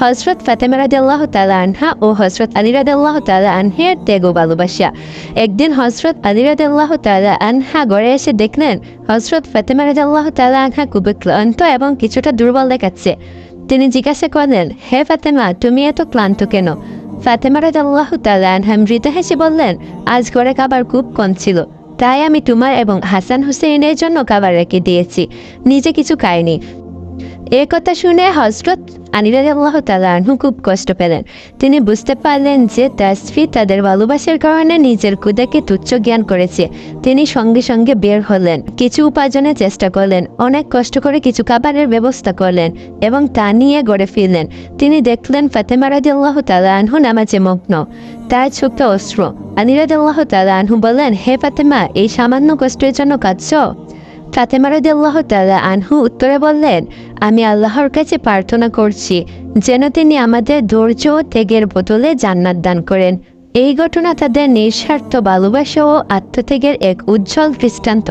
হজরত ফাতেমা রাদিয়াল্লাহু তাআলা আনহা ও হজরত আলী রাদিয়াল্লাহু তাআলা আনহের ত্যাগ ও ভালোবাসা। একদিন হজরত আলী রাদিয়াল্লাহু তাআলা আনহা ঘরে এসে দেখলেন হজরত ফাতেমা রাদিয়াল্লাহু তাআলা আনহা খুবই ক্লান্ত এবং কিছুটা দুর্বল দেখাচ্ছে। তিনি জিজ্ঞাসা করলেন, হে ফাতেমা, তুমি এত ক্লান্ত কেন? ফাতেমা রাদিয়াল্লাহু তাআলা আনহা মৃত হেসে বললেন, আজ ঘরে খাবার খুব কম ছিল। তাই আমি তোমার এবং হাসান হুসেনের জন্য খাবার রেখে দিয়েছি। নিজে কিছু খাইনি। এ কথা শুনে হজরত আনিরাজ আল্লাহ তালু খুব কষ্ট পেলেন। তিনি বুঝতে পারলেন যে তার স্ত্রী তাদের ভালোবাসার কারণে নিজের কুদাকে তুচ্ছ জ্ঞান করেছে। তিনি সঙ্গে সঙ্গে বের হলেন। কিছু উপার্জনের চেষ্টা করলেন, অনেক কষ্ট করে কিছু খাবারের ব্যবস্থা করলেন এবং তা নিয়ে গড়ে ফিরলেন। তিনি দেখলেন ফাতেমা রাজি আল্লাহ তালু নামাজে মগ্ন। তার চোখে অস্ত্র আনিরাজ আল্লাহ তালু বললেন, হে ফাতেমা, এই সামান্য কষ্টের জন্য কাঁদছ? ফাতেমা রাদিয়াল্লাহ তাআলা আনহু উত্তরে বললেন আমি আল্লাহর কাছে প্রার্থনা করছি, যেন তিনি আমাদের ধৈর্য ও ত্যাগের বদলে জান্নাত দান করেন। এই ঘটনা তাদের নিঃস্বার্থ ভালোবাসা ও আত্মত্যাগের এক উজ্জ্বল দৃষ্টান্ত।